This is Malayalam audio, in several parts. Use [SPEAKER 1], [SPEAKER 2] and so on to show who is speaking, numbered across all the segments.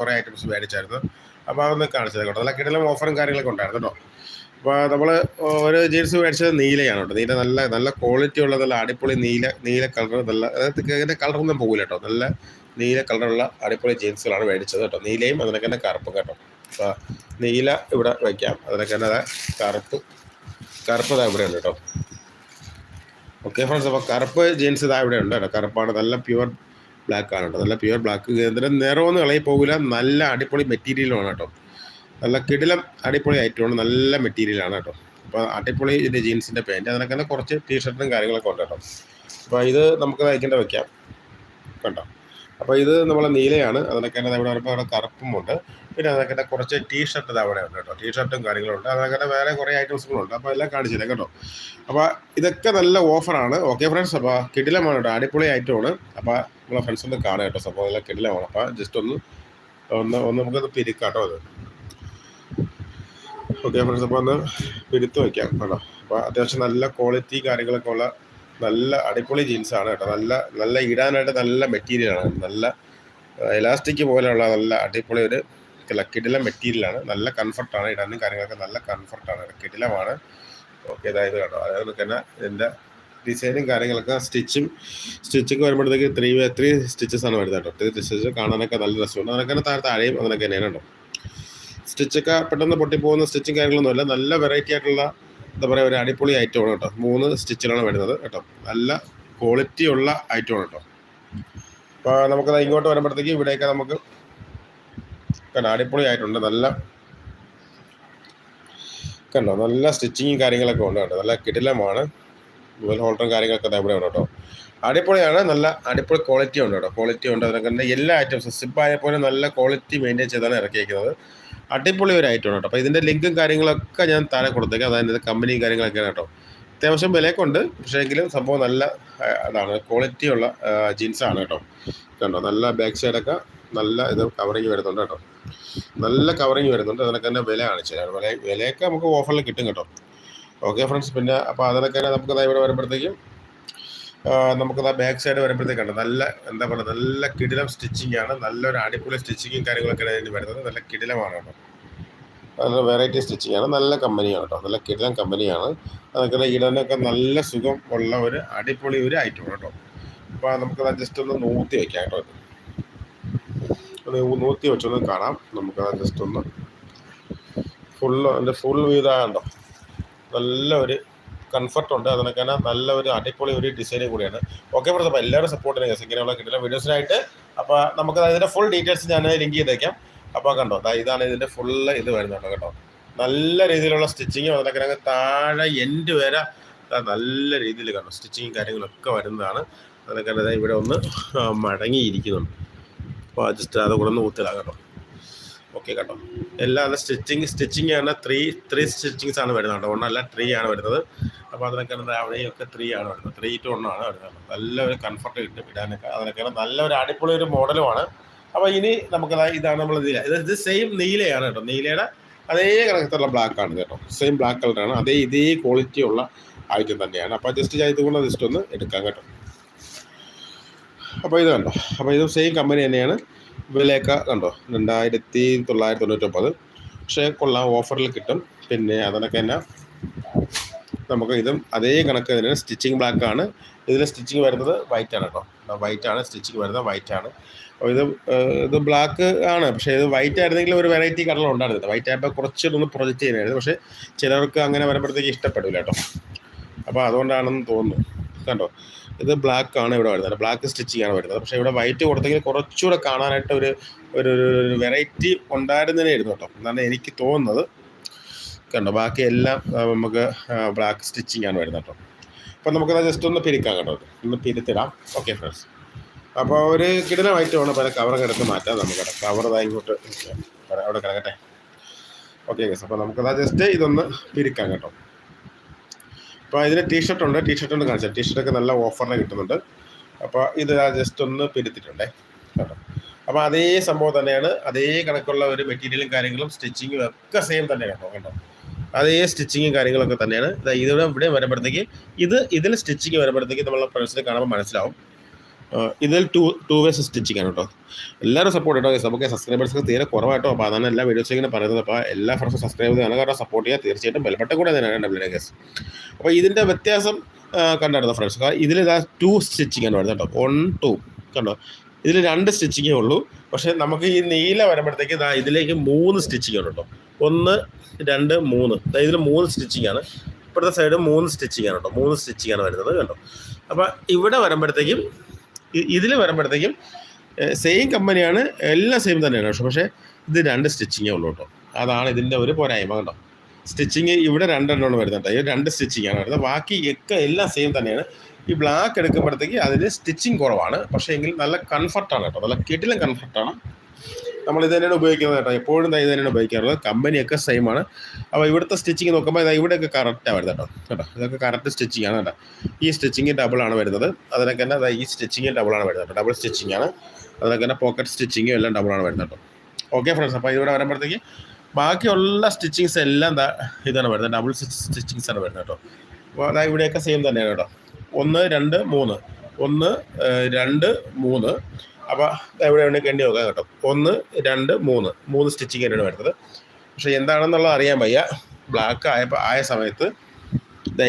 [SPEAKER 1] കുറേ ഐറ്റംസ് മേടിച്ചായിരുന്നു. അപ്പോൾ അതൊന്ന് കാണിച്ചത് കേട്ടോ. നല്ല കിടലും ഓഫറും കാര്യങ്ങളൊക്കെ ഉണ്ടായിരുന്നു കേട്ടോ. അപ്പോൾ നമ്മൾ ഒരു ജീൻസ് മേടിച്ചത് നീലയാണ് കേട്ടോ. നീല നല്ല നല്ല ക്വാളിറ്റി ഉള്ള നല്ല അടിപൊളി നീല നീല കളർ നല്ല അതായത് ഇതിന്റെ കളറൊന്നും പോകില്ല കേട്ടോ. നല്ല നീല കളറുള്ള അടിപൊളി ജീൻസുകളാണ് മേടിച്ചത് കേട്ടോ. നീലയും അതിനൊക്കെ തന്നെ കറുപ്പും കേട്ടോ. അപ്പോൾ നീല ഇവിടെ വയ്ക്കാം അതിനൊക്കെ തന്നെ കറുപ്പ് കറുപ്പ് ഇതാ ഇവിടെ ഉണ്ട് കേട്ടോ. ഓക്കെ ഫ്രണ്ട്സ് അപ്പോൾ കറുപ്പ് ജീൻസ് ഇതാ ഇവിടെ ഉണ്ട് കേട്ടോ. കറുപ്പാണ്. നല്ല പ്യുവർ ബ്ലാക്ക് ആണ് കേട്ടോ. നല്ല പ്യുവർ ബ്ലാക്ക് കേന്ദ്രം നിറമൊന്നും ഇളകി പോകില്ല നല്ല അടിപൊളി മെറ്റീരിയലുമാണ് കേട്ടോ. നല്ല കിടിലം അടിപൊളി ഐറ്റമാണ് നല്ല മെറ്റീരിയലാണ് കേട്ടോ. അപ്പോൾ അടിപൊളി ഇതിന്റെ ജീൻസിന്റെ പാന്റ് അതിനൊക്കെ തന്നെ കുറച്ച് ടീഷർട്ടും കാര്യങ്ങളൊക്കെ ഉണ്ട് കേട്ടോ. അപ്പോൾ ഇത് നമുക്ക് തയ്ക്കേണ്ട വയ്ക്കാം കണ്ടോ? അപ്പോൾ ഇത് നമ്മളെ നീലയാണ്. അതിനൊക്കെ തന്നെ ഇവിടെ വരുമ്പോൾ അവിടെ കറുപ്പുമുണ്ട്. പിന്നെ അതൊക്കെ തന്നെ കുറച്ച് ടീഷർട്ട് അവിടെ ഉണ്ട് കേട്ടോ. ടീഷർട്ടും കാര്യങ്ങളുണ്ട്. അതൊക്കെ തന്നെ വേറെ കുറേ ഐറ്റംസുകളുണ്ട് അപ്പോൾ എല്ലാം കാണിച്ചില്ല കേട്ടോ. അപ്പോൾ ഇതൊക്കെ നല്ല ഓഫറാണ് ഓക്കെ ഫ്രണ്ട്സ് അപ്പോൾ കിടിലമാണ് കേട്ടോ. അടിപൊളി ഐറ്റമാണ് അപ്പോൾ നമ്മളെ ഫ്രണ്ട്സ് ഒന്ന് കാണാം കേട്ടോ. സംഭവം എല്ലാം കിടിലമാണ്. അപ്പോൾ ജസ്റ്റ് ഒന്ന് ഒന്ന് ഒന്ന് നമുക്കൊന്ന് പിരിക്കാം കേട്ടോ അത്. ഓക്കെ ഫ്രണ്ട്സ് അപ്പോൾ ഒന്ന് പിരുത്ത് വയ്ക്കാം കേട്ടോ. അപ്പോൾ അത്യാവശ്യം നല്ല ക്വാളിറ്റി കാര്യങ്ങളൊക്കെ ഉള്ള നല്ല അടിപൊളി ജീൻസാണ് കേട്ടോ. നല്ല നല്ല ഇടാനായിട്ട് നല്ല മെറ്റീരിയലാണ് നല്ല എലാസ്റ്റിക് പോലെയുള്ള നല്ല അടിപൊളി ഒരു കിടില മെറ്റീരിയലാണ് നല്ല കംഫർട്ടാണ് ഇടാനും കാര്യങ്ങളൊക്കെ നല്ല കംഫർട്ടാണ് കിടിലമാണ്. ഓക്കെ അതായത് കേട്ടോ. അതായത് തന്നെ ഇതിന്റെ ഡിസൈനും കാര്യങ്ങളൊക്കെ സ്റ്റിച്ചും സ്റ്റിച്ചൊക്കെ വരുമ്പോഴത്തേക്ക് ത്രീ ത്രീ സ്റ്റിച്ചസ് ആണ് വരുന്നത് കേട്ടോ. ത്രീ സ്റ്റിച്ചസ് കാണാനൊക്കെ നല്ല രസമുണ്ട് അതിനൊക്കെ തന്നെ താഴെ താഴെയും അതിനൊക്കെ തന്നെയാണ് കേട്ടോ. സ്റ്റിച്ചൊക്കെ പെട്ടെന്ന് പൊട്ടിപ്പോകുന്ന സ്റ്റിച്ചും കാര്യങ്ങളൊന്നുമില്ല. നല്ല വെറൈറ്റി ആയിട്ടുള്ള എന്താ പറയുക ഒരു അടിപൊളി ഐറ്റമാണ് കേട്ടോ. മൂന്ന് സ്റ്റിച്ചിലാണ് വരുന്നത് കേട്ടോ. നല്ല ക്വാളിറ്റി ഉള്ള ഐറ്റമാണ് കേട്ടോ. അപ്പോൾ നമുക്കത് ഇങ്ങോട്ട് വരുമ്പോഴത്തേക്ക് ഇവിടെയൊക്കെ നമുക്ക് കണ്ടോ അടിപൊളി ആയിട്ടുണ്ട് നല്ല കണ്ടോ നല്ല സ്റ്റിച്ചിങ്ങും കാര്യങ്ങളൊക്കെ ഉണ്ട് കേട്ടോ. നല്ല കിടിലമാണ്. മുതൽ ഹോൾഡറും കാര്യങ്ങളൊക്കെ ഇവിടെ ഉണ്ട് കേട്ടോ. അടിപൊളിയാണ്. നല്ല അടിപൊളി ക്വാളിറ്റി ഉണ്ട് കേട്ടോ. ക്വാളിറ്റി ഉണ്ട്. അതിനൊക്കെ എല്ലാ ഐറ്റംസും സിപ്പായ പോലെ നല്ല ക്വാളിറ്റി മെയിന്റെയിൻ ചെയ്താണ് ഇറക്കിയിരിക്കുന്നത്. അടിപൊളി ഒരു ഐറ്റമാണ് കേട്ടോ. അപ്പോൾ ഇതിന്റെ ലിങ്കും കാര്യങ്ങളൊക്കെ ഞാൻ താഴെ കൊടുത്തേക്കാം. അതായത് കമ്പനിയും കാര്യങ്ങളൊക്കെയാണ് കേട്ടോ. അത്യാവശ്യം വിലയൊക്കെ ഉണ്ട് പക്ഷേ എങ്കിലും സംഭവം നല്ല അതാണ് ക്വാളിറ്റി ഉള്ള ജീൻസാണ് കേട്ടോ. കണ്ടോ? നല്ല ബാക്ക് സൈഡൊക്കെ നല്ല ഇത് കവറിങ് വരുന്നുണ്ട് കേട്ടോ. നല്ല കവറിങ് വരുന്നുണ്ട്. അതിനൊക്കെ തന്നെ വില കാണിച്ചു തരാം. വില വിലയൊക്കെ നമുക്ക് ഓഫറിൽ കിട്ടും കേട്ടോ. ഓക്കെ ഫ്രണ്ട്സ് പിന്നെ അപ്പോൾ അതിനൊക്കെ നമുക്ക് ഇവിടെ വരുമ്പോഴത്തേക്കും നമുക്കത് ആ ബാക്ക് സൈഡ് വരുമ്പോഴത്തേക്കാണ് നല്ല എന്താ പറയുക നല്ല കിടിലം സ്റ്റിച്ചിങ്ങാണ് നല്ലൊരു അടിപൊളി സ്റ്റിച്ചിങ്ങും കാര്യങ്ങളൊക്കെ ഇതിന് വരുന്നത്. നല്ല കിടിലമാണ് കേട്ടോ. നല്ല വെറൈറ്റി സ്റ്റിച്ചിങ് ആണ്. നല്ല കമ്പനിയാണ് കേട്ടോ നല്ല കിടിലം കമ്പനിയാണ് അതൊക്കെ ഇടാനൊക്കെ നല്ല സുഖം ഉള്ള ഒരു അടിപൊളി ഒരു ഐറ്റം കേട്ടോ അപ്പോൾ നമുക്കത് ജസ്റ്റ് ഒന്ന് നൂത്തി വെക്കാം കേട്ടോ നൂത്തി വെച്ചൊന്ന് കാണാം. നമുക്കത് ജസ്റ്റ് ഒന്ന് ഫുള്ള് അതിന്റെ ഫുൾ വീതാണ്ടോ നല്ല ഒരു കംഫർട്ട് ഉണ്ട്. അതിനൊക്കെ നല്ല ഒരു അടിപൊളി ഒരു ഡിസൈനും കൂടിയാണ്. ഓക്കെ ഫ്രണ്ട്സ് എല്ലാവരും സപ്പോർട്ട് ചെയ്യുക. ഇങ്ങനെയുള്ള കിട്ടുന്ന വീഡിയോസിനായിട്ട് അപ്പോൾ നമുക്ക് അതിന്റെ ഫുൾ ഡീറ്റെയിൽസ് ഞാൻ ലിങ്ക് ചെയ്തേക്കാം. അപ്പോൾ കണ്ടോ ദാ ഇതാണ് ഇതിന്റെ ഫുള്ള് ഇത് വരുന്നുണ്ട് കേട്ടോ നല്ല രീതിയിലുള്ള സ്റ്റിച്ചിങ്ങും അതിനൊക്കെ താഴെ എൻഡ് വരെ നല്ല രീതിയിൽ കണ്ടോ സ്റ്റിച്ചിങ്ങും കാര്യങ്ങളൊക്കെ വരുന്നതാണ്. അതിനൊക്കെ ദാ ഇവിടെ ഒന്ന് മടങ്ങിയിരിക്കുന്നുണ്ട്. അപ്പോൾ ജസ്റ്റ് അത് കൂടെ ഒന്ന് ഊത്തിടാം കേട്ടോ. ഓക്കെ കേട്ടോ എല്ലാ നല്ല സ്റ്റിച്ചിങ് സ്റ്റിച്ചിങ് ആണ് ത്രീ ത്രീ സ്റ്റിച്ചിങ്സ് ആണ് വരുന്നത് കേട്ടോ. ഒന്നല്ല ത്രീ ആണ് വരുന്നത്. അപ്പോൾ അതിനൊക്കെ അവിടെയൊക്കെ ത്രീ ആണ് വരുന്നത്. ത്രീ ടു ഒന്നാണ് വരുന്നത് നല്ല ഒരു കംഫർട്ട് കിട്ടും ഇടാനൊക്കെ അതിനൊക്കെ നല്ല ഒരു അടിപൊളി ഒരു മോഡലുമാണ് അപ്പോൾ ഇനി നമുക്ക് ഇതാണ് നമ്മൾ നീല. ഇത് സെയിം നീലയാണ് കേട്ടോ. നീലയുടെ അതേ കണക്കത്തുള്ള ബ്ലാക്ക് ആണ് കേട്ടോ. സെയിം ബ്ലാക്ക് കളറാണ് അതേ ഇതേ ക്വാളിറ്റി ഉള്ള ഐറ്റം തന്നെയാണ്. അപ്പോൾ ജസ്റ്റ് ഞാൻ ഇതുകൊണ്ട് ജസ്റ്റ് ഒന്ന് എടുക്കാം കേട്ടോ. അപ്പോൾ ഇത് കണ്ടോ? അപ്പോൾ ഇത് സെയിം കമ്പനി തന്നെയാണ്. വിലയൊക്കെ കണ്ടോ? രണ്ടായിരത്തി തൊള്ളായിരത്തി തൊണ്ണൂറ്റൊമ്പത് പക്ഷേ കൊള്ളാം ഓഫറിൽ കിട്ടും. പിന്നെ അതിനൊക്കെ തന്നെ നമുക്ക് ഇതും അതേ കണക്ക് തന്നെ സ്റ്റിച്ചിങ് ബ്ലാക്ക് ആണ്. ഇതിൽ സ്റ്റിച്ചിങ് വരുന്നത് വൈറ്റ് ആണ് കേട്ടോ. വൈറ്റ് ആണ് സ്റ്റിച്ചിങ് വരുന്നത് വൈറ്റ് ആണ്. അപ്പോൾ ഇത് ഇത് ബ്ലാക്ക് ആണ്. പക്ഷേ ഇത് വൈറ്റ് ആയിരുന്നെങ്കിൽ ഒരു വെറൈറ്റി കളർ ഉണ്ടായിരുന്നത് വൈറ്റ് ആയപ്പോൾ കുറച്ചൊന്ന് പ്രൊജക്റ്റ് ചെയ്യാനായിരുന്നു. പക്ഷേ ചിലർക്ക് അങ്ങനെ വരുമ്പോഴത്തേക്ക് ഇഷ്ടപ്പെടില്ല കേട്ടോ. അപ്പോൾ അതുകൊണ്ടാണെന്ന് തോന്നുന്നു. കണ്ടോ? ഇത് ബ്ലാക്ക് ആണ് ഇവിടെ വരുന്നത്. ബ്ലാക്ക് സ്റ്റിച്ചിങ് ആണ് വരുന്നത്. പക്ഷേ ഇവിടെ വൈറ്റ് കൊടുത്തെങ്കിൽ കുറച്ചുകൂടെ കാണാനായിട്ട് ഒരു ഒരു ഒരു വെറൈറ്റി ഉണ്ടായിരുന്നതിനായിരുന്നു കേട്ടോ. എന്നാണ് എനിക്ക് തോന്നുന്നത്. കണ്ടോ? ബാക്കി എല്ലാം നമുക്ക് ബ്ലാക്ക് സ്റ്റിച്ചിങ് ആണ് വരുന്നത് കേട്ടോ. അപ്പോൾ നമുക്കത് ജസ്റ്റ് ഒന്ന് പിരിക്കാം കേട്ടോ. ഒന്ന് പിരിത്തിടാം. ഓക്കെ ഫ്രണ്ട്സ് അപ്പോൾ ഒരു കിടന ഐറ്റമാണ് പല കവറൊക്കെ എടുത്ത് മാറ്റാം. നമുക്ക് കവർ ഇങ്ങോട്ട് അവിടെ- കിടക്കട്ടെ. ഓക്കെ ഗസ് അപ്പോൾ നമുക്കതാ ജസ്റ്റ് ഇതൊന്ന് പിരിക്കാം കേട്ടോ. അപ്പോൾ ഇതിന് ടീഷർട്ട് ഉണ്ട്. ടീഷർട്ട് ഉണ്ട് കാണിച്ചാൽ ടീഷർട്ടൊക്കെ നല്ല ഓഫറിന് കിട്ടുന്നുണ്ട്. അപ്പോൾ ഇത് ജസ്റ്റ് ഒന്ന് പിരുത്തിട്ടുണ്ടേ കേട്ടോ. അപ്പോൾ അതേ സംഭവം തന്നെയാണ്. അതേ കണക്കുള്ള ഒരു മെറ്റീരിയലും കാര്യങ്ങളും സ്റ്റിച്ചിങ്ങും ഒക്കെ സെയിം തന്നെ കേട്ടോ കേട്ടോ. അതേ സ്റ്റിച്ചിങ്ങും കാര്യങ്ങളൊക്കെ തന്നെയാണ്. ഇതാ ഇതിവിടെ ഇവിടെ വരുമ്പോഴത്തേക്ക് ഇത് ഇതിൽ സ്റ്റിച്ചിങ് വരുമ്പോഴത്തേക്ക് നമ്മളെ പ്രശ്നം കാണുമ്പോൾ മനസ്സിലാവും. ഇതിൽ ടു ടു വേ സ്റ്റിച്ചിങ് ആണ് കേട്ടോ. എല്ലാവരും സപ്പോർട്ട് കേട്ടോ. നമുക്ക് സബ്സ്ക്രൈബേഴ്സ് തീരെ കുറവായിട്ടോ അപ്പോൾ അതാണ് എല്ലാ വീഡിയോസും ഇങ്ങനെ പറയുന്നത്. അപ്പോൾ എല്ലാ ഫ്രണ്ട്സും സബ്സ്ക്രൈബ് ചെയ്യാൻ കാരണം സപ്പോർട്ട് ചെയ്യുക തീർച്ചയായിട്ടും ബലപ്പെട്ട കൂടെ തന്നെയാണ് ഡബ്ല്യൂ ഗസ് അപ്പോൾ ഇതിന്റെ വ്യത്യാസം കണ്ടായിരുന്നു ഫ്രണ്ട്സ് ഇതിൽ ഇതാ ടു സ്റ്റിച്ചിങ് ആണ് വരുന്നത് കേട്ടോ. വൺ ടു കണ്ടോ? ഇതിൽ രണ്ട് സ്റ്റിച്ചിങ്ങേ ഉള്ളൂ. പക്ഷേ നമുക്ക് ഈ നീല വരുമ്പോഴത്തേക്ക് ഇതാ ഇതിലേക്ക് മൂന്ന് സ്റ്റിച്ചിങ് ഉണ്ട് കേട്ടോ. ഒന്ന് രണ്ട് മൂന്ന്. ഇതിൽ മൂന്ന് സ്റ്റിച്ചിങ് ആണ്. ഇപ്പോഴത്തെ സൈഡ് മൂന്ന് സ്റ്റിച്ചിങ് ആണ് കേട്ടോ. മൂന്ന് സ്റ്റിച്ചിങ് ആണ് വരുന്നത് കണ്ടോ? അപ്പോൾ ഇവിടെ വരുമ്പോഴത്തേക്കും ഇതിൽ വരുമ്പോഴത്തേക്കും സെയിം കമ്പനിയാണ് എല്ലാം സെയിം തന്നെയാണ് പക്ഷേ പക്ഷേ ഇത് രണ്ട് സ്റ്റിച്ചിങ്ങേ ഉള്ളൂ കേട്ടോ. അതാണ് ഇതിന്റെ ഒരു പോരായ്മ കേട്ടോ. സ്റ്റിച്ചിങ് ഇവിടെ രണ്ടെണ്ണമാണ് വരുന്നത് കേട്ടോ. ഈ രണ്ട് സ്റ്റിച്ചിങ് ആണ് വരുന്നത്. ബാക്കി ഒക്കെ എല്ലാം സെയിം തന്നെയാണ്. ഈ ബ്ലാക്ക് എടുക്കുമ്പോഴത്തേക്ക് അതിന് സ്റ്റിച്ചിങ് കുറവാണ്. പക്ഷേ എങ്കിൽ നല്ല കംഫർട്ടാണ് കേട്ടോ. നല്ല കിടിലം കംഫർട്ടാണ് നമ്മൾ ഇത് തന്നെയാണ് ഉപയോഗിക്കുന്നത് കേട്ടോ. എപ്പോഴും ഇത് തന്നെയാണ് ഉപയോഗിക്കാറുള്ളത്. കമ്പനിയൊക്കെ സെയിം ആണ്. അപ്പോൾ ഇവിടുത്തെ സ്റ്റിച്ചിങ് നോക്കുമ്പോൾ ഇതാ ഇവിടെയൊക്കെ കറക്റ്റാണ് വരുന്നത് കേട്ടോ. കേട്ടോ? ഇതൊക്കെ കറക്റ്റ് സ്റ്റിച്ചിങ് ആണ് കേട്ടോ. ഈ സ്റ്റിച്ചിങ് ഡബിൾ ആണ് വരുന്നത്. അതിനൊക്കെ തന്നെ ഈ സ്റ്റിച്ചിങ് ഡബിൾ ആണ് വരുന്നത് ഡബിൾ സ്റ്റിച്ചിങ് ആണ്. അതിനൊക്കെ തന്നെ പോക്കറ്റ് സ്റ്റിച്ചിങ്ങും എല്ലാം ഡബിൾ ആണ് വരുന്നത് കേട്ടോ. ഓക്കെ ഫ്രണ്ട്സ് അപ്പോൾ ഇവിടെ വരുമ്പോഴത്തേക്ക് ബാക്കിയുള്ള സ്റ്റിച്ചിങ്സ് എല്ലാം ഇതാണ് വരുന്നത്. ഡബിൾ സ്റ്റിച്ചിങ്സ് ആണ് വരുന്നത് കേട്ടോ. അപ്പോൾ അതാ ഇവിടെയൊക്കെ സെയിം തന്നെയാണ് കേട്ടോ. ഒന്ന് രണ്ട് മൂന്ന്. ഒന്ന് രണ്ട് മൂന്ന്. അപ്പോൾ എവിടെ വേണമെങ്കിൽ എണ്ണി നോക്കാം കേട്ടോ. ഒന്ന് രണ്ട് മൂന്ന്. മൂന്ന് സ്റ്റിച്ചിങ് തന്നെയാണ് വരുന്നത്. പക്ഷേ എന്താണെന്നുള്ളത് അറിയാൻ വയ്യ. ബ്ലാക്ക് ആയപ്പോൾ ആയ സമയത്ത്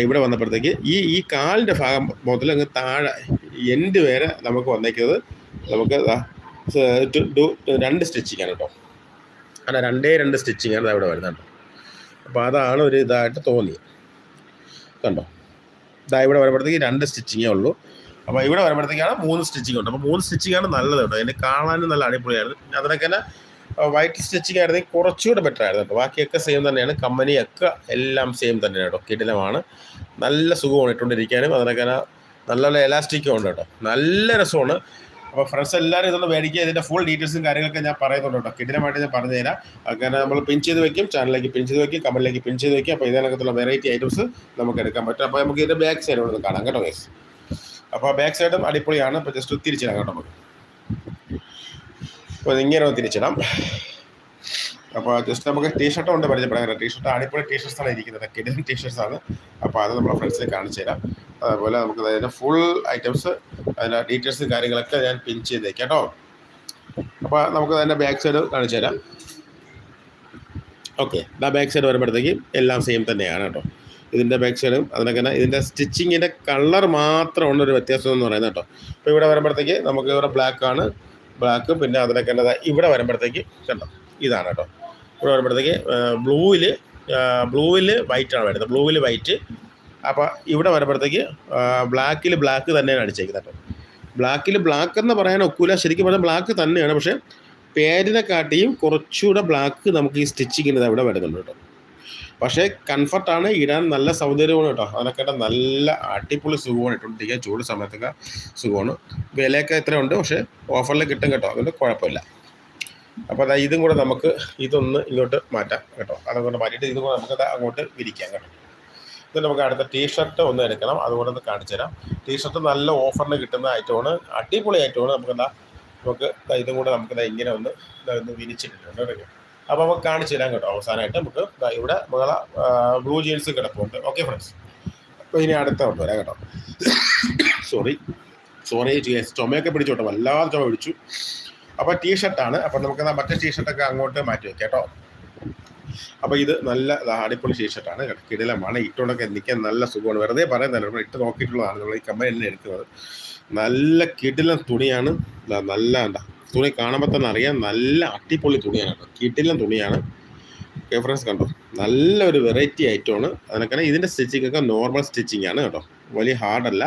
[SPEAKER 1] ഇവിടെ വന്നപ്പോഴത്തേക്ക് ഈ ഈ കാലിന്റെ ഭാഗം മുതൽ അങ്ങ് താഴെ എൻഡ് വരെ നമുക്ക് വന്നേക്കുന്നത് നമുക്ക് രണ്ട് സ്റ്റിച്ചിങ് ആണ് കേട്ടോ. അല്ല രണ്ടേ രണ്ട് സ്റ്റിച്ചിങ് ആണ് ഇവിടെ വരുന്നത് കേട്ടോ. അപ്പോൾ അതാണ് ഒരു ഇതായിട്ട് തോന്നിയത്. കണ്ടോ? ഇതാ ഇവിടെ വരുമ്പോഴത്തേക്ക് രണ്ട് സ്റ്റിച്ചിങ്ങേ ഉള്ളൂ. അപ്പോൾ ഇവിടെ വരുമ്പോഴത്തേക്കാണ് മൂന്ന് സ്റ്റിച്ചിങ് ഉണ്ട്. അപ്പോൾ മൂന്ന് സ്റ്റിച്ചിങ് ആണ് നല്ലത് കേട്ടോ. അതിന് കാണാനും നല്ല അടിപൊളിയായിരുന്നു. അതിനൊക്കെ തന്നെ വൈറ്റ് സ്റ്റിച്ചിങ് ആയിരുന്നെങ്കിൽ കുറച്ചുകൂടെ ബെറ്റർ ആയിരുന്നു. കേട്ടോ ബാക്കിയൊക്കെ സെയിം തന്നെയാണ്. കമ്പനിയൊക്കെ എല്ലാം സെയിം തന്നെയാണ് കേട്ടോ. കിടിലമാണ്. നല്ല സുഖമാണ് ഇട്ടുകൊണ്ടിരിക്കാനും. അതിനൊക്കെ നല്ല നല്ല എലാസ്റ്റിക്കും ഉണ്ട് കേട്ടോ. നല്ല രസമാണ്. അപ്പോൾ ഫ്രണ്ട്സ് എല്ലാവരും ഇതൊന്ന് മേടിക്കുക ഇതിന്റെ ഫുൾ ഡീറ്റെയിൽസും കാര്യങ്ങളൊക്കെ ഞാൻ പറയുന്നുണ്ട് കേട്ടോ. കിടിലമായിട്ട് ഞാൻ പറഞ്ഞു തരാം. അങ്ങനെ നമ്മൾ പിൻ ചെയ്ത് വെക്കും. ചാനലിലേക്ക് പിൻ ചെയ്ത് വെക്കും. കമന്റിലേക്ക് പിൻ ചെയ്ത് വെക്കും. അപ്പോൾ ഇതിനകത്തുള്ള വെറൈറ്റി ഐറ്റംസ് നമുക്ക് എടുക്കാൻ പറ്റും. അപ്പോൾ നമുക്ക് ഇതിന്റെ ബാക്ക് സൈഡ് ഒന്ന് കാണാം. കേട്ടോ ഗൈസ് അപ്പോൾ ബാക്ക് സൈഡും അടിപൊളിയാണ്. അപ്പോൾ ജസ്റ്റ് തിരിച്ചിടാം കേട്ടോ നമുക്ക്. അപ്പോൾ ഇങ്ങനെ ഒന്ന് തിരിച്ചിടാം. അപ്പോൾ ജസ്റ്റ് നമുക്ക് ടീഷർട്ട് ഉണ്ട് പരിചയപ്പെടാൻ. ടീഷർട്ട് അടിപൊളി ടീഷർട്സ് ആണ് ഇരിക്കുന്നത്. കിടിലൻ ആണ്. അപ്പോൾ അത് നമ്മുടെ ഫ്രണ്ട്സിന് കാണിച്ചു തരാം. അതുപോലെ നമുക്ക് അതിന്റെ ഫുൾ ഐറ്റംസ് അതിന്റെ ഡീറ്റെയിൽസും കാര്യങ്ങളൊക്കെ ഞാൻ പിൻ ചെയ്തേക്കാം കേട്ടോ. അപ്പോൾ നമുക്ക് അതിന്റെ ബാക്ക് സൈഡ് കാണിച്ചു തരാം. ഓക്കെ ബാക്ക് സൈഡ് വരുമ്പോഴത്തേക്കും എല്ലാം സെയിം തന്നെയാണ് കേട്ടോ. ഇതിന്റെ ബാക്ക് സൈഡും അതിനൊക്കെ തന്നെ ഇതിന്റെ സ്റ്റിച്ചിങ്ങിന്റെ കളർ മാത്രമാണ് ഒരു വ്യത്യാസം എന്ന് പറയുന്നത് കേട്ടോ. ഇപ്പോൾ ഇവിടെ വരുമ്പോഴത്തേക്ക് നമുക്ക് ഇവിടെ ബ്ലാക്ക് ആണ്. ബ്ലാക്കും പിന്നെ അതിനൊക്കെ തന്നെ ഇവിടെ വരുമ്പോഴത്തേക്ക് കണ്ടോ? ഇതാണ് കേട്ടോ. ഇവിടെ വരുമ്പോഴത്തേക്ക് ബ്ലൂവിൽ ബ്ലൂവിൽ വൈറ്റ് ആണ് വരുന്നത്. ബ്ലൂവിൽ വൈറ്റ് അപ്പോൾ ഇവിടെ വരുമ്പോഴത്തേക്ക് ബ്ലാക്കിൽ ബ്ലാക്ക് തന്നെയാണ് അടിച്ചേക്കുന്നത് കേട്ടോ. ബ്ലാക്കിൽ ബ്ലാക്ക് എന്ന് പറയാൻ ഒക്കില്ല ശരിക്കും പറഞ്ഞാൽ ബ്ലാക്ക് തന്നെയാണ്. പക്ഷേ പേരിനെ കാട്ടിയും കുറച്ചുകൂടെ ബ്ലാക്ക് നമുക്ക് ഈ സ്റ്റിച്ചിങ്ങിന് അവിടെ വരുന്നുണ്ട് കേട്ടോ. പക്ഷേ കംഫർട്ടാണ്. ഇടാൻ നല്ല സൗന്ദര്യമാണ് കേട്ടോ. അതിനൊക്കെ നല്ല അടിപൊളി സുഖമാണ്. ഇട്ടുകൊണ്ടിരിക്കുക ചൂട് സമയത്തൊക്കെ സുഖമാണ്. വിലയൊക്കെ എത്രയുണ്ട് പക്ഷേ ഓഫറിൽ കിട്ടും കേട്ടോ. അതുകൊണ്ട് കുഴപ്പമില്ല. അപ്പോൾ അതാ ഇതും കൂടെ നമുക്ക് ഇതൊന്ന് ഇങ്ങോട്ട് മാറ്റാം കേട്ടോ. അതുകൊണ്ട് മാറ്റിയിട്ട് ഇതും കൂടെ നമുക്ക് അങ്ങോട്ട് വിരിക്കാം കേട്ടോ. ഇത് നമുക്ക് അടുത്ത ടീഷർട്ട് ഒന്ന് എടുക്കണം. അതുകൂടെ ഒന്ന് കാണിച്ചു തരാം. ടീഷർട്ട് നല്ല ഓഫറിന് കിട്ടുന്ന ഐറ്റമാണ്. അടിപൊളി ഐറ്റമാണ്. നമുക്ക് എന്താ നമുക്ക് ഇതും കൂടെ നമുക്ക് ദാ ഇങ്ങനെ ഒന്ന് ഇതൊന്ന് വിരിച്ചിട്ടുണ്ട്. കേട്ടോ അപ്പോൾ നമുക്ക് കാണിച്ചു തരാം കേട്ടോ അവസാനമായിട്ട് നമുക്ക് ഇവിടെ മകള ബ്ലൂ ജീൻസ് കിടപ്പുണ്ട്. ഓക്കെ ഫ്രണ്ട്സ് അപ്പോൾ ഇനി അടുത്ത കൊണ്ട് വരാം കേട്ടോ. സോറി സോറി ചുമയൊക്കെ പിടിച്ചു കേട്ടോ. വല്ലാതെ ചുമ പിടിച്ചു. അപ്പോൾ ടീഷർട്ടാണ് അപ്പോൾ നമുക്ക് മറ്റേ മറ്റേ ടീഷർട്ടൊക്കെ അങ്ങോട്ട് മാറ്റി വെക്കാം കേട്ടോ. അപ്പോൾ ഇത് നല്ല അടിപൊളി ടീഷർട്ടാണ് കിടിലമാണ്. ഇട്ടുകൊണ്ടൊക്കെ നിൽക്കാൻ നല്ല സുഖമാണ്. വെറുതെ പറയുന്നതല്ല. നമ്മൾ ഇട്ട് നോക്കിയിട്ടുള്ളതാണ്. നമ്മൾ ഈ കമ്പനി തന്നെ എടുക്കുന്നത്. നല്ല കിടിലം തുണിയാണ്. നല്ല എന്താ തുണി കാണുമ്പോൾ തന്നെ അറിയാം നല്ല അടിപൊളി തുണിയാണ്. കേട്ടോ കിട്ടില്ല തുണിയാണ് ഫ്രണ്ട്സ് കണ്ടോ? നല്ലൊരു വെറൈറ്റി ഐറ്റമാണ് അതിനൊക്കെ ഇതിന്റെ സ്റ്റിച്ചിങ് ഒക്കെ നോർമൽ സ്റ്റിച്ചിങ് ആണ് കേട്ടോ. വലിയ ഹാർഡല്ല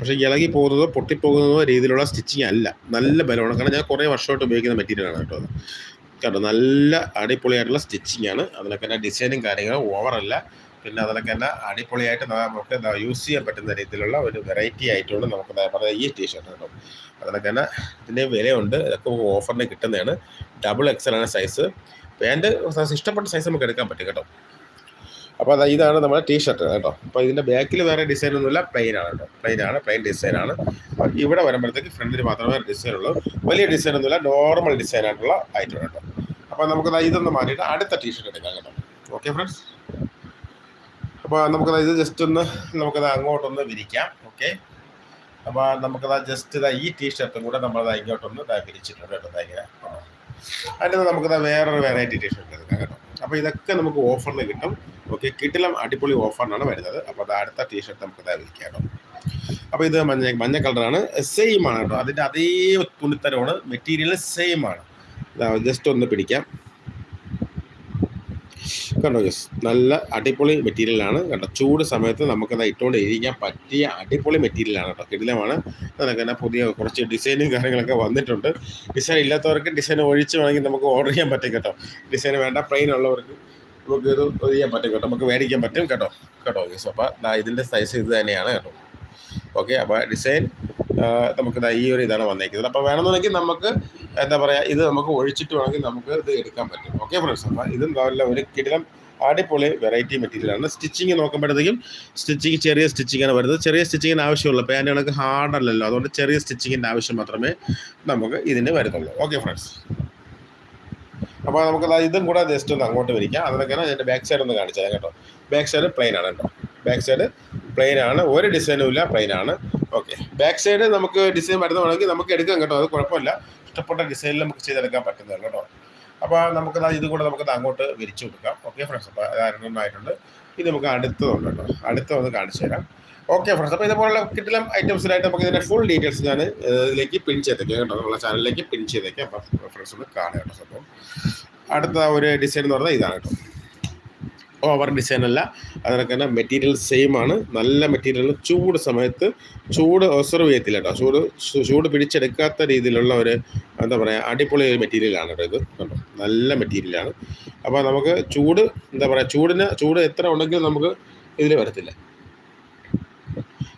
[SPEAKER 1] പക്ഷേ ഇളകി പോകുന്നതോ പൊട്ടിപ്പോകുന്നതോ രീതിയിലുള്ള സ്റ്റിച്ചിങ് അല്ല. നല്ല ബലമാണ്. കാരണം ഞാൻ കുറേ വർഷമായിട്ട് ഉപയോഗിക്കുന്ന മെറ്റീരിയലാണ് കേട്ടോ കേട്ടോ നല്ല അടിപൊളിയായിട്ടുള്ള സ്റ്റിച്ചിങ് ആണ്. അതിനൊക്കെ ഡിസൈനും കാര്യങ്ങളും ഓവറല്ല പിന്നെ അതിലൊക്കെ തന്നെ അടിപൊളിയായിട്ട് നമുക്ക് യൂസ് ചെയ്യാൻ പറ്റുന്ന രീതിയിലുള്ള ഒരു വെറൈറ്റി ആയിട്ടുള്ള നമുക്ക് പറയുക ഈ ടീഷർട്ട് കേട്ടോ. അതിലൊക്കെ തന്നെ ഇതിന്റെ വിലയുണ്ട്. ഇതൊക്കെ ഓഫറിന് കിട്ടുന്നതാണ്. ഡബിൾ എക്സൽ ആണ് സൈസ് പാന്റ് ഇഷ്ടപ്പെട്ട സൈസ് നമുക്ക് എടുക്കാൻ പറ്റും കേട്ടോ. അപ്പോൾ അത് ഇതാണ് നമ്മുടെ ടീഷർട്ട് കേട്ടോ. അപ്പോൾ ഇതിന്റെ ബാക്കിൽ വേറെ ഡിസൈൻ ഒന്നുമില്ല. പ്ലെയിൻ ആണ് കേട്ടോ. പ്ലെയിൻ ആണ്. പ്ലെയിൻ ഡിസൈൻ ആണ്. ഇവിടെ വരുമ്പോഴത്തേക്ക് ഫ്രണ്ടിൽ മാത്രമേ ഡിസൈൻ ഉള്ളൂ. വലിയ ഡിസൈൻ ഒന്നുമില്ല. നോർമൽ ഡിസൈൻ ആയിട്ടുള്ള ഐറ്റം കേട്ടോ. അപ്പോൾ നമുക്ക് ഇതൊന്ന് മാറ്റിയിട്ട് അടുത്ത ടീഷർട്ട് എടുക്കാം കേട്ടോ. ഓക്കെ ഫ്രണ്ട്സ് അപ്പോൾ നമുക്കത് ഇത് ജസ്റ്റ് ഒന്ന് നമുക്കത് അങ്ങോട്ടൊന്ന് വിരിക്കാം ഓക്കെ അപ്പോൾ നമുക്കത് ജസ്റ്റ് ഇതാ ഈ ടീ ഷർട്ടും കൂടെ നമ്മളത് ഇങ്ങോട്ടൊന്ന് ഇതാ വിരിച്ചിട്ടുണ്ട് കേട്ടോ ഇങ്ങനെ. അതിന്റെ നമുക്കത് വേറൊരു വെറൈറ്റി ടീ ഷർട്ട് എടുക്കാം കേട്ടോ. അപ്പോൾ ഇതൊക്കെ നമുക്ക് ഓഫറിന് കിട്ടും ഓക്കെ കിട്ടിലും അടിപൊളി ഓഫറിനാണ് വരുന്നത്. അപ്പോൾ അത് അടുത്ത ടീഷർട്ട് നമുക്ക് ഇതാ വിരിക്കാം കേട്ടോ. അപ്പോൾ ഇത് മഞ്ഞ മഞ്ഞ കളറാണ് സെയിം ആണ് കേട്ടോ. അതിന്റെ അതേ തുണിത്തരമാണ് മെറ്റീരിയൽ സെയിം ആണ്. ജസ്റ്റ് ഒന്ന് പിടിക്കാം. കണ്ടോ? യെസ്. നല്ല അടിപൊളി മെറ്റീരിയലാണ് കേട്ടോ ചൂട് സമയത്ത് നമുക്കത് ഇട്ടുകൊണ്ട് ഇരിക്കാൻ പറ്റിയ അടിപൊളി മെറ്റീരിയലാണ് കേട്ടോ. കിടിലമാണ് അതൊക്കെ തന്നെ പുതിയ കുറച്ച് ഡിസൈനും കാര്യങ്ങളൊക്കെ വന്നിട്ടുണ്ട്. ഡിസൈൻ ഇല്ലാത്തവർക്ക് ഡിസൈൻ ഒഴിച്ച് വേണമെങ്കിൽ നമുക്ക് ഓർഡർ ചെയ്യാൻ പറ്റും കേട്ടോ. ഡിസൈൻ വേണ്ട പ്ലെയിൻ ഉള്ളവർക്ക് നമുക്ക് ഇത് ചെയ്യാൻ പറ്റും കേട്ടോ. നമുക്ക് മേടിക്കാൻ പറ്റും കേട്ടോ. കേട്ടോ? യെസ്. അപ്പോൾ ഇതിന്റെ സൈസ് ഇത് തന്നെയാണ് കേട്ടോ. ഓക്കെ അപ്പോൾ ഡിസൈൻ നമുക്ക് ഈ ഒരു ഇതാണ് വന്നേക്കുന്നത്. അപ്പോൾ വേണമെന്നുണ്ടെങ്കിൽ നമുക്ക് എന്താ പറയുക ഇത് നമുക്ക് ഒഴിച്ചിട്ട് വേണമെങ്കിൽ നമുക്ക് ഇത് എടുക്കാൻ പറ്റും. ഓക്കെ ഫ്രണ്ട്സ് അപ്പോൾ ഇതും നല്ല ഒരു കിടിലം അടിപൊളി വെറൈറ്റി മെറ്റീരിയലാണ് സ്റ്റിച്ചിങ് നോക്കുമ്പോഴത്തേക്കും സ്റ്റിച്ചിങ് ചെറിയ സ്റ്റിച്ചിങ് ആണ് വരുന്നത്. ചെറിയ സ്റ്റിച്ചിങ്ങിന് ആവശ്യമുള്ളൂ പാന്റ് കണക്ക് ഹാർഡ് അല്ലല്ലോ. അതുകൊണ്ട് ചെറിയ സ്റ്റിച്ചിങ്ങിന്റെ ആവശ്യം മാത്രമേ നമുക്ക് ഇതിന് വരുന്നുള്ളൂ. ഓക്കെ ഫ്രണ്ട്സ് അപ്പോൾ നമുക്ക് ഇതും കൂടെ ജസ്റ്റ് ഒന്ന് അങ്ങോട്ട് വിരിക്കാം. അതിനൊക്കെയാണ് അതിന്റെ ബാക്ക് സൈഡ് ഒന്ന് കാണിച്ചത് കേട്ടോ. ബാക്ക് സൈഡ് പ്ലെയിൻ ആണ് കേട്ടോ. ബാക്ക് സൈഡ് പ്ലെയിൻ ആണ്. ഒരു ഡിസൈനും ഇല്ല പ്ലെയിൻ ആണ്. ഓക്കെ ബാക്ക് സൈഡ് നമുക്ക് ഡിസൈൻ വരുന്നതാണെങ്കിൽ നമുക്ക് എടുക്കാം കേട്ടോ. അത് കുഴപ്പമില്ല. ഇഷ്ടപ്പെട്ട ഡിസൈനിൽ നമുക്ക് ചെയ്തെടുക്കാൻ പറ്റുന്നതാണ് കേട്ടോ. അപ്പോൾ നമുക്ക് ദാ ഇത് കൂടെ നമുക്ക് അങ്ങോട്ട് വിരിച്ചു കൊടുക്കാം. ഓക്കെ ഫ്രണ്ട്സ് അപ്പോൾ ആയിട്ടുണ്ട്. ഇത് നമുക്ക് അടുത്തതുണ്ട് കേട്ടോ. അടുത്ത ഒന്ന് കാണിച്ചു തരാം. ഓക്കെ ഫ്രണ്ട്സ് അപ്പോൾ ഇതുപോലുള്ള കിട്ടിലും ഐറ്റംസിനായിട്ട് നമുക്ക് ഇതിന്റെ ഫുൾ ഡീറ്റെയിൽസ് ഞാൻ ഇതിലേക്ക് പിൻ ചെയ്തേക്കാം കേട്ടോ. നമ്മളെ ചാനലിലേക്ക് പിൻ ചെയ്തേക്കാം. അപ്പോൾ ഫ്രണ്ട്സ് ഒന്ന് കാണുക കേട്ടോ അടുത്ത ഒരു ഡിസൈൻ എന്ന് പറഞ്ഞാൽ ഇതാണ് കേട്ടോ. ഓവർ ഡിസൈൻ അല്ല അതിനൊക്കെ തന്നെ മെറ്റീരിയൽ സെയിം ആണ്. നല്ല മെറ്റീരിയൽ ചൂട് സമയത്ത് ചൂട് ഒസർവ് ചെയ്യത്തില്ല കേട്ടോ. ചൂട് ചൂട് പിടിച്ചെടുക്കാത്ത രീതിയിലുള്ള ഒരു എന്താ പറയുക അടിപൊളി ഒരു മെറ്റീരിയലാണ് കേട്ടോ ഇത്. കണ്ടോ? നല്ല മെറ്റീരിയലാണ് അപ്പോൾ നമുക്ക് ചൂട് എന്താ പറയുക ചൂടിന് ചൂട് എത്ര ഉണ്ടെങ്കിലും നമുക്ക് ഇതിൽ വരത്തില്ല.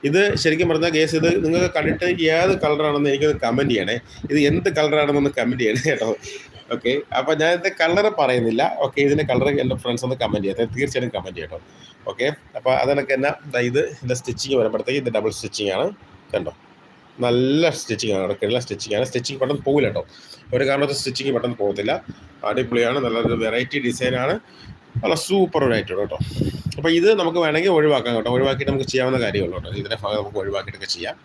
[SPEAKER 1] ഇത് ശരിക്കും പറഞ്ഞാൽ കേസ് ഇത് നിങ്ങൾക്ക് കണ്ടിട്ട് ഏത് കളറാണെന്ന് എനിക്കൊന്ന് കമന്റ് ചെയ്യണേ. ഇത് എന്ത് കളറാണെന്നൊന്ന് കമന്റ് ചെയ്യണേ കേട്ടോ. ഓക്കെ അപ്പോൾ ഞാൻ ഇതിന്റെ കളർ പറയുന്നില്ല. ഓക്കെ ഇതിന്റെ കളർ എന്റെ ഫ്രണ്ട്സ് ഒന്ന് കമന്റ് ചെയ്യാം തീർച്ചയായിട്ടും കമന്റ് ചെയ്യട്ടോ. ഓക്കെ അപ്പോൾ അതിനൊക്കെ എന്നാ ഇത് ഇതിന്റെ സ്റ്റിച്ചിങ് വരുമ്പോഴത്തേക്ക് ഇത് ഡബിൾ സ്റ്റിച്ചിങ് ആണ്. കണ്ടോ? നല്ല സ്റ്റിച്ചിങ് ആണ്. കിടല സ്റ്റിച്ചിങ് ആണ്. സ്റ്റിച്ചിങ് പെട്ടെന്ന് പോകില്ല കേട്ടോ. ഒരു കാരണത്തും സ്റ്റിച്ചിങ് പെട്ടെന്ന് പോകത്തില്ല. അടിപൊളിയാണ്. നല്ലൊരു വെറൈറ്റി ഡിസൈനാണ് നല്ല സൂപ്പർ ഒരു ഐറ്റം കേട്ടോ. അപ്പോൾ ഇത് നമുക്ക് വേണമെങ്കിൽ ഒഴിവാക്കാം കേട്ടോ. ഒഴിവാക്കിയിട്ട് നമുക്ക് ചെയ്യാവുന്ന കാര്യമുള്ളൂ കേട്ടോ. ഇതിന്റെ ഭാഗം നമുക്ക് ഒഴിവാക്കിയിട്ടൊക്കെ ചെയ്യാം.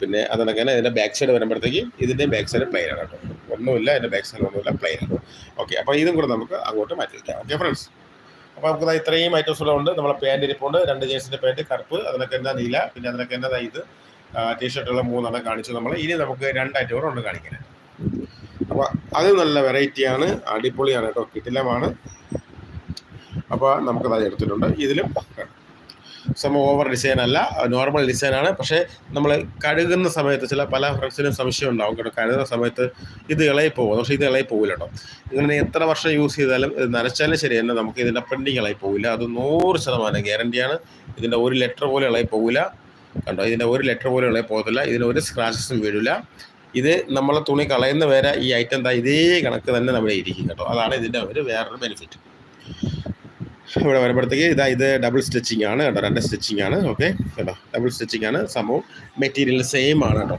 [SPEAKER 1] പിന്നെ അതൊക്കെ തന്നെ ഇതിന്റെ ബാക്ക് സൈഡ് വരുമ്പോഴത്തേക്ക് ഇതിന്റെ ബാക്ക് സൈഡ് പ്ലെയിൻ ആണ് കേട്ടോ. ഒന്നുമില്ല ഇതിന്റെ ബാക്ക് സൈഡ് ഒന്നുമില്ല പ്ലെയിൻ ആണ്. ഓക്കെ അപ്പോൾ ഇതും കൂടെ നമുക്ക് അങ്ങോട്ട് മാറ്റി വയ്ക്കാം ഓക്കെ ഫ്രണ്ട്സ് അപ്പോൾ നമുക്ക് ഇത്രയും ഐറ്റംസ് ഉള്ളതുകൊണ്ട് നമ്മളെ പാന്റ് ഇരിപ്പുണ്ട്. രണ്ട് ജേഴ്സിന്റെ പാന്റ് കറുപ്പ് അതിനൊക്കെ എന്താ നീല പിന്നെ അതിനൊക്കെ എന്താ ഇത്? ടീഷർട്ടുള്ള മൂന്നെണ്ണം കാണിച്ചു നമ്മൾ ഇനി നമുക്ക് രണ്ട് ഐറ്റം കൂടെ ഉണ്ട് കാണിക്കാൻ. അപ്പോൾ അത് നല്ല വെറൈറ്റിയാണ് അടിപൊളിയാണ് കേട്ടോ. കിട്ടിലമാണ് അപ്പോൾ നമുക്കത് എടുത്തിട്ടുണ്ട്. ഇതിലും സംഭവം ഓവർ ഡിസൈൻ അല്ല നോർമൽ ഡിസൈനാണ് പക്ഷേ നമ്മൾ കഴുകുന്ന സമയത്ത് ചില പല ഫ്രണ്ട്സിനും സംശയം ഉണ്ടാവും. കേട്ടോ കഴുകുന്ന സമയത്ത് ഇത് ഇളയി പോകും. പക്ഷേ ഇത് ഇളയി പോകില്ല കേട്ടോ. ഇങ്ങനെ എത്ര വർഷം യൂസ് ചെയ്താലും ഇത് നനച്ചാലും ശരി തന്നെ നമുക്ക് ഇതിന്റെ പ്രിന്റിങ് ഇളയി പോകില്ല അത് നൂറ് ശതമാനം ഗ്യാരണ്ടിയാണ് ഇതിന്റെ ഒരു ലെറ്റർ പോലും ഇളയി പോകില്ല കണ്ടോ? ഇതിന്റെ ഒരു ലെറ്റർ പോലും ഇളയി പോകത്തില്ല. ഇതിന് ഒരു സ്ക്രാച്ചസും വീഴില്ല ഇത് നമ്മളെ തുണി കളയുന്ന വരെ ഈ ഐറ്റം എന്താ ഇതേ കണക്ക് തന്നെ നമ്മുടെ ഇരിക്കും കേട്ടോ. അതാണ് ഇതിന്റെ ഒരു വേറൊരു ബെനിഫിറ്റ് ഇവിടെ വരുമ്പോഴത്തേക്ക് ഇതാ ഇത് ഡബിൾ സ്റ്റിച്ചിങ് ആണ് കേട്ടോ രണ്ട് സ്റ്റിച്ചിങ് ആണ്. ഓക്കെ കേട്ടോ ഡബിൾ സ്റ്റിച്ചിങ് ആണ്. സംഭവം മെറ്റീരിയൽ സെയിം ആണ് കേട്ടോ.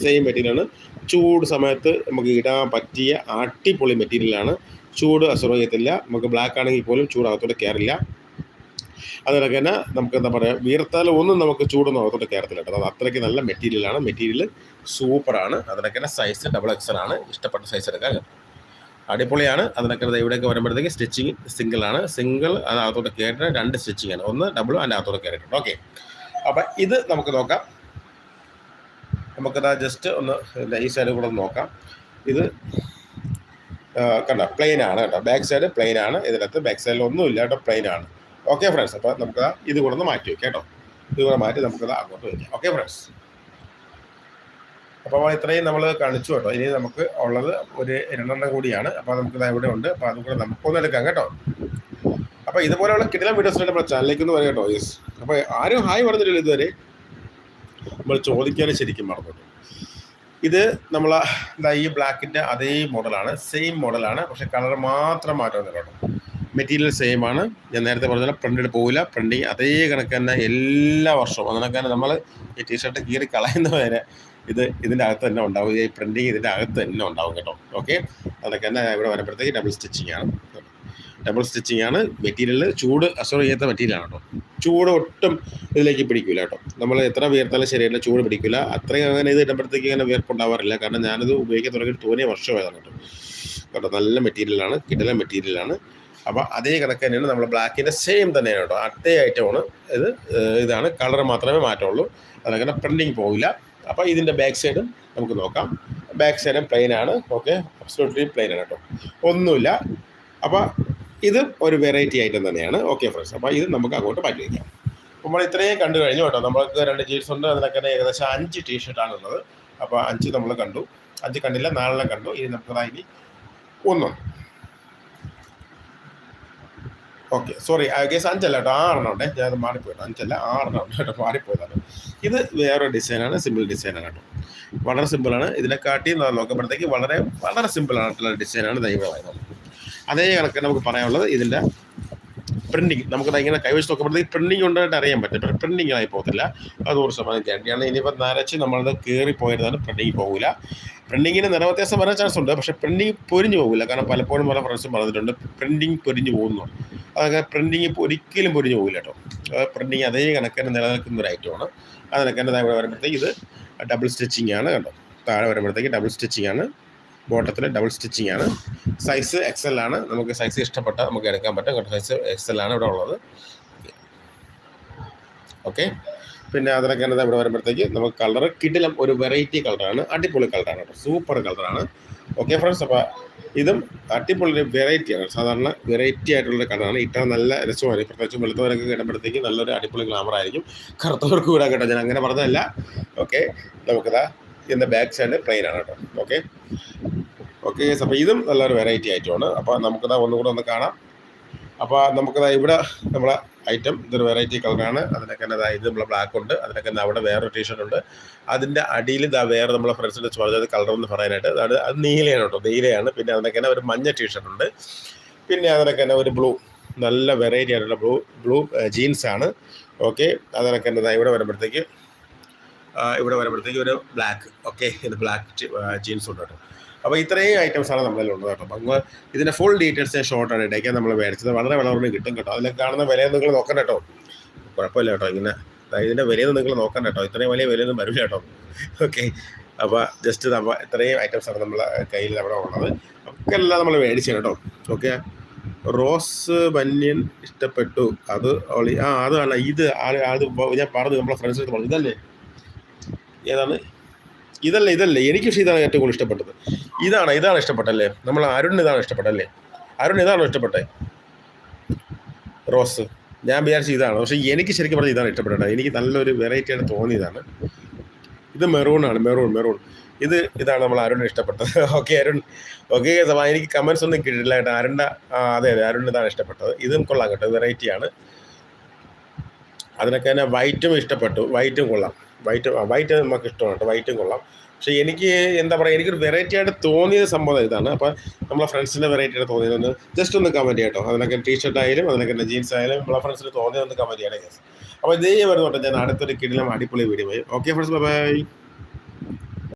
[SPEAKER 1] സെയിം മെറ്റീരിയലാണ് ചൂട് സമയത്ത് നമുക്ക് ഇടാൻ പറ്റിയ അടിപൊളി മെറ്റീരിയലാണ് ചൂട് അസുഖം ചെയ്യത്തില്ല. നമുക്ക് ബ്ലാക്ക് ആണെങ്കിൽ പോലും ചൂട് കയറില്ല അതുപോലെ തന്നെ നമുക്ക് എന്താ പറയുക വീർത്താൽ ഒന്നും നമുക്ക് ചൂടൊന്നും അകത്തോട്ട് കയറത്തില്ല കേട്ടോ. അത് അത്രയ്ക്ക് നല്ല മെറ്റീരിയലാണ് മെറ്റീരിയൽ സൂപ്പറാണ് അതിനൊക്കെ സൈസ് ഡബിൾ എക്സൽ ആണ്. ഇഷ്ടപ്പെട്ട സൈസ് എടുക്കാൻ അടിപൊളിയാണ്. അതിനൊക്കെ ഇവിടെയൊക്കെ വരുമ്പോഴത്തേക്ക് സ്റ്റിച്ചിങ് സിംഗിൾ ആണ്. സിംഗിൾ അതിനകത്തോട്ട് കയറിയിട്ട് രണ്ട് സ്റ്റിച്ചിങ് ആണ്. ഒന്ന് ഡബിൾ അതിന്റെ അകത്തോട്ട് കയറിയിട്ടുണ്ട് ഓക്കെ അപ്പം ഇത് നമുക്ക് നോക്കാം. നമുക്കത് ജസ്റ്റ് ഒന്ന് ഈ സൈഡ് കൂടെ നോക്കാം. ഇത് കണ്ട കണ്ടോ? പ്ലെയിൻ ആണ് കേട്ടോ. ബാക്ക് സൈഡ് പ്ലെയിൻ ആണ്. ഇതിനകത്ത് ബാക്ക് സൈഡിൽ ഒന്നുമില്ല കേട്ടോ. പ്ലെയിൻ ആണ്. ഓക്കെ ഫ്രണ്ട്സ് അപ്പോൾ നമുക്ക് ഇത് കൂടെ ഒന്ന് മാറ്റി വയ്ക്കാം കേട്ടോ. ഇത് കൂടെ മാറ്റി നമുക്കത് അങ്ങോട്ട് വയ്ക്കാം ഓക്കെ ഫ്രണ്ട്സ് അപ്പോൾ ഇത്രയും നമ്മൾ കാണിച്ചു കേട്ടോ. ഇനി നമുക്ക് ഉള്ളത് ഒരു രണ്ടെണ്ണം കൂടിയാണ്. അപ്പോൾ നമുക്ക് ഇവിടെ ഉണ്ട്. അപ്പോൾ അതും കൂടെ നമുക്കൊന്ന് എടുക്കാം കേട്ടോ. അപ്പോൾ ഇതുപോലെയുള്ള കിടിലം വീഡിയോസ് നമ്മുടെ ചാനലിലേക്ക് ഒന്ന് വരാം കേട്ടോ യെസ് അപ്പോൾ ആരും ഹായ് പറഞ്ഞില്ലല്ലോ ഇതുവരെ. നമ്മൾ ചോദിക്കാനും ശരിക്കും മറന്നു ഇത് നമ്മൾ ഈ ബ്ലാക്കിന്റെ അതേ മോഡലാണ് സെയിം മോഡലാണ് പക്ഷെ കളർ മാത്രം മാറ്റം കേട്ടോ. മെറ്റീരിയൽ സെയിം ആണ്. ഞാൻ നേരത്തെ പറഞ്ഞ പ്രിന്റഡ് പോവില്ല. പ്രിന്റിങ് അതേ കണക്ക് തന്നെ എല്ലാ വർഷവും. അതിനൊക്കെ നമ്മൾ ഈ ടീഷർട്ട് കീറി കളയുന്ന വരെ ഇത് ഇതിന്റെ അകത്ത് തന്നെ ഉണ്ടാവും. ഈ പ്രിന്റിങ് ഇതിന്റെ അകത്ത് തന്നെ ഉണ്ടാവും കേട്ടോ. ഓക്കെ അതൊക്കെ തന്നെ ഇവിടെ വരുമ്പോഴത്തേക്ക് ഡബിൾ സ്റ്റിച്ചിങ് ആണ്. ഡബിൾ സ്റ്റിച്ചിങ് ആണ്. മെറ്റീരിയൽ ചൂട് അസോർ ചെയ്യാത്ത മെറ്റീരിയൽ ആണ് കേട്ടോ. ചൂട് ഒട്ടും ഇതിലേക്ക് പിടിക്കില്ല കേട്ടോ. നമ്മൾ എത്ര വിയർത്താലും ശരിയല്ല ചൂട് പിടിക്കില്ല അത്രയും അങ്ങനെ ഇത് ഇടുമ്പോഴത്തേക്ക് അങ്ങനെ വിയർപ്പുണ്ടാവാറില്ല. കാരണം ഞാനിത് ഉപയോഗിക്കാൻ തുടങ്ങിയിട്ട് തോന്നിയ വർഷമായതാണ് കേട്ടോ. കേട്ടോ നല്ല മെറ്റീരിയലാണ് കിടല മെറ്റീരിയലാണ് അപ്പോൾ അതേ കണക്ക് തന്നെയാണ് നമ്മൾ ബ്ലാക്കിന്റെ സെയിം തന്നെയാണ് കേട്ടോ. അതേ ഐറ്റമാണ് ഇത് ഇതാണ്. കളർ മാത്രമേ മാറ്റമുള്ളൂ. അതങ്ങനെ പ്രിന്റിങ് പോകില്ല അപ്പോൾ ഇതിന്റെ ബാക്ക് സൈഡും നമുക്ക് നോക്കാം. ബാക്ക് സൈഡും പ്ലെയിൻ ആണ്. ഓക്കെ അബ്സോട്ട്ലി പ്ലെയിൻ ആണ് കേട്ടോ. ഒന്നുമില്ല. അപ്പോൾ ഇത് ഒരു വെറൈറ്റി ഐറ്റം തന്നെയാണ്. ഓക്കെ ഫ്രണ്ട്സ് അപ്പോൾ ഇത് നമുക്ക് അങ്ങോട്ട് മാറ്റി വയ്ക്കാം. നമ്മൾ ഇത്രയും കണ്ടു കഴിഞ്ഞു കേട്ടോ. നമ്മൾക്ക് രണ്ട് ജീൻസ് ഉണ്ട്. അതിലൊക്കെ ഏകദേശം അഞ്ച് ഷർട്ടാണ് ഉള്ളത്. അപ്പോൾ അഞ്ച് നമ്മൾ കണ്ടു. അഞ്ച് കണ്ടില്ല നാലെണ്ണം കണ്ടു. ഇനി നമുക്ക് ഇനി ഒന്നും ഓക്കെ സോറി കേസ് അഞ്ചല്ല കേട്ടോ ആറെണ്ണം ഞാൻ മാറിപ്പോയത് അഞ്ചല്ല ആറെണ്ണം കേട്ടോ മാറിപ്പോയതാണ്. ഇത് വേറെ ഡിസൈനാണ് സിമ്പിൾ ഡിസൈനാണ് കേട്ടോ. വളരെ സിമ്പിളാണ് ഇതിനെക്കാട്ടി നോക്കുമ്പോഴത്തേക്ക് വളരെ വളരെ സിമ്പിൾ ആയിട്ടുള്ള ഡിസൈനാണ് ദൈവമായത് അതേ കണക്ക് നമുക്ക് പറയാനുള്ളത് ഇതിന്റെ പ്രിന്റിങ് നമുക്ക് ഇങ്ങനെ കൈവച്ച് നോക്കുമ്പോഴത്തേക്ക് പ്രിന്റിങ് ഉണ്ടായിട്ട് അറിയാൻ പറ്റും പക്ഷേ ആയി പോകത്തില്ല. അത് നൂറ് ശതമാനം ഗ്യാരണ്ടിയാണ് ഇനിയിപ്പോൾ നരച്ച് നമ്മളത് കയറി പോയിരുന്നാലും പ്രിന്റിങ് പോകില്ല പ്രിന്റിങ്ങിന് നിറവ്യത്യാസം വരാൻ ചാൻസ് ഉണ്ട്. പക്ഷേ പ്രിന്റിങ് പൊരിഞ്ഞു പോകില്ല. കാരണം പലപ്പോഴും പല ഫ്രണ്ട്സും പറഞ്ഞിട്ടുണ്ട് പ്രിന്റിങ് പൊരിഞ്ഞു പോകുന്നു. അതൊക്കെ പ്രിന്റിങ് ഒരിക്കലും പൊരിഞ്ഞു പോകില്ല കേട്ടോ പ്രിന്റിങ് അതേ കണക്കിന് നിലനിൽക്കുന്ന ഒരു ഐറ്റമാണ് ആ നിലക്കന്നെ താഴെ വരുമ്പോഴത്തേക്ക് ഇത് ഡബിൾ സ്റ്റിച്ചിങ് ആണ് കേട്ടോ താഴെ വരുമ്പോഴത്തേക്ക് ഡബിൾ സ്റ്റിച്ചിങ് ആണ്. ബോട്ടത്തിൽ ഡബിൾ സ്റ്റിച്ചിങ് ആണ്. സൈസ് എക്സൽ ആണ്. നമുക്ക് സൈസ് ഇഷ്ടപ്പെട്ട നമുക്ക് എടുക്കാൻ പറ്റും. കേട്ടോ സൈസ് എക്സൽ ആണ് ഇവിടെ ഉള്ളത്. ഓക്കെ പിന്നെ അതിനൊക്കെ ഇവിടെ വരുമ്പോഴത്തേക്ക് നമുക്ക് കളർ കിടിലം ഒരു വെറൈറ്റി കളറാണ് അടിപൊളി കളറാണ് സൂപ്പർ കളറാണ് ഓക്കെ ഫ്രണ്ട്സ് അപ്പോൾ ഇതും അടിപൊളി ഒരു വെറൈറ്റിയാണ് സാധാരണ വെറൈറ്റി ആയിട്ടുള്ള കളറാണ് ഇട്ടാൽ നല്ല രസമാണ്. പ്രത്യേകിച്ച് വെളുത്തവരൊക്കെ കിട്ടുമ്പോഴത്തേക്ക് നല്ലൊരു അടിപൊളി ഗ്ലാമർ ആയിരിക്കും. കറുത്തവർക്ക് കൂടെ കേട്ടോ. ഞാൻ അങ്ങനെ പറഞ്ഞതല്ല. ഓക്കെ നമുക്കിതാ ഇതിന്റെ ബാക്ക് സൈഡ് പ്ലെയിൻ ആണ് കേട്ടോ. ഓക്കെ ഓക്കെ അപ്പോൾ ഇതും നല്ലൊരു വെറൈറ്റി ആയിട്ടുമാണ് അപ്പോൾ നമുക്കിതാ ഒന്നുകൂടെ ഒന്ന് കാണാം. അപ്പോൾ നമുക്കത് ഇവിടെ നമ്മളെ ഐറ്റം ഇതൊരു വെറൈറ്റി കളറാണ് അതിനൊക്കെ തന്നെ ഇത് നമ്മളെ ബ്ലാക്ക് ഉണ്ട്. അതിനൊക്കെ തന്നെ അവിടെ വേറൊരു ടീഷർട്ട് ഉണ്ട്. അതിന്റെ അടിയിൽ ഇതാ വേറെ നമ്മളെ ഫ്രണ്ട്സിന്റെ പറഞ്ഞത് കളർ എന്ന് പറയാനായിട്ട്. അത് അത് നീലയാണ് കേട്ടോ നീലയാണ്. പിന്നെ അതിനൊക്കെ തന്നെ ഒരു മഞ്ഞ ടീഷർട്ട് ഉണ്ട്. പിന്നെ അതിനൊക്കെ തന്നെ ഒരു ബ്ലൂ നല്ല വെറൈറ്റി ആയിട്ടുള്ള ബ്ലൂ ബ്ലൂ ജീൻസ് ആണ്. ഓക്കെ അതിനൊക്കെ തന്നെ ഇവിടെ വരുമ്പോഴത്തേക്ക് ഇവിടെ വരുമ്പോഴത്തേക്ക് ഒരു ബ്ലാക്ക് ഓക്കെ ഇത് ബ്ലാക്ക് ജീൻസ് ഉണ്ട് കേട്ടോ. അപ്പോൾ ഇത്രയും ഐറ്റംസ് ആണ് നമ്മളിൽ ഉള്ളത് കേട്ടോ. അപ്പോൾ ഇതിന്റെ ഫുൾ ഡീറ്റെയിൽസ് ഷോർട്ട് ആണ് ഇടയ്ക്ക് നമ്മൾ മേടിച്ചത്. വളരെ വളരെ കിട്ടും കേട്ടോ. അതിലൊക്കെ കാണുന്ന വിലയൊന്നും നിങ്ങൾ നോക്കണം കേട്ടോ. കുഴപ്പമില്ല കേട്ടോ. ഇങ്ങനെ ഇതിന്റെ വിലയൊന്നും നിങ്ങൾ നോക്കണ്ട കേട്ടോ. ഇത്രയും വലിയ വിലയൊന്നും വരില്ല കേട്ടോ. ഓക്കെ അപ്പോൾ ജസ്റ്റ് നമ്മൾ ഇത്രയും ആണ് നമ്മളെ കയ്യിൽ അവിടെ ഉള്ളത്. ഒക്കെ എല്ലാം നമ്മൾ മേടിച്ചു കേട്ടോ. ഓക്കെ റോസ് ബന്യൻ ഇഷ്ടപ്പെട്ടു. അത് ആ അതാണ് ഇത് ആ- അത് ഞാൻ പറഞ്ഞു നമ്മളെ ഫ്രണ്ട്സ് പറഞ്ഞു. ഇതല്ലേ? ഏതാണ്? ഇതല്ല ഇതല്ല. എനിക്ക് പക്ഷേ ഇതാണ് ഏറ്റവും കൂടുതൽ ഇഷ്ടപ്പെട്ടത്. ഇതാണ് ഇതാണ് ഇഷ്ടപ്പെട്ടല്ലേ നമ്മൾ അരുൺ ഇതാണ് ഇഷ്ടപ്പെട്ടല്ലേ അരുൺ ഇതാണ് ഇഷ്ടപ്പെട്ടെ? റോസ്. ഞാൻ വിചാരിച്ചു ഇതാണ്. പക്ഷേ എനിക്ക് ശരിക്കും പറഞ്ഞാൽ ഇതാണ് ഇഷ്ടപ്പെട്ടത്. എനിക്ക് നല്ലൊരു വെറൈറ്റി ആയിട്ട് തോന്നിയതാണ്. ഇത് മെറൂൺ ആണ്. മെറൂൺ മെറൂൺ ഇത് ഇതാണ് നമ്മൾ അരുൺ ഇഷ്ടപ്പെട്ടത്. ഓക്കെ അരുൺ. ഓക്കെ എനിക്ക് കമൻസ് ഒന്നും കിട്ടില്ല കേട്ടോ. അരുണ്ട അതെ അതെ അരുൺ ഇതാണ് ഇഷ്ടപ്പെട്ടത്. ഇതും കൊള്ളാം കേട്ടോ. വെറൈറ്റിയാണ് അതിനൊക്കെ തന്നെ വൈറ്റും ഇഷ്ടപ്പെട്ടു. വൈറ്റും കൊള്ളാം. വൈറ്റ് വൈറ്റ് നമുക്ക് ഇഷ്ടമാണ് കേട്ടോ. വൈറ്റും കൊള്ളാം. പക്ഷേ എനിക്ക് എന്താ പറയുക എനിക്കൊരു വെറൈറ്റി ആയിട്ട് തോന്നിയ സംഭവം ഇതാണ്. അപ്പോൾ നമ്മളെ ഫ്രണ്ട്സിന്റെ വെറൈറ്റി ആയിട്ട് തോന്നിയതൊന്ന് ജസ്റ്റ് ഒന്ന് കമന്റ് ചെയ്യട്ടോ. അതിനൊക്കെ ടീഷർട്ട് ആയാലും അതിനൊക്കെ തന്നെ ജീൻസ് ആയാലും നമ്മളെ ഫ്രണ്ട്സിന് തോന്നിയതൊന്ന് കമന്റ് ചെയ്യണേ അപ്പോൾ ഇതേ വരുന്നോട്ടെ ഞാൻ അടുത്തൊരു കിടിലം അടിപൊളി വീഡിയോ ഓക്കെ ഫ്രണ്ട്സ് ബൈ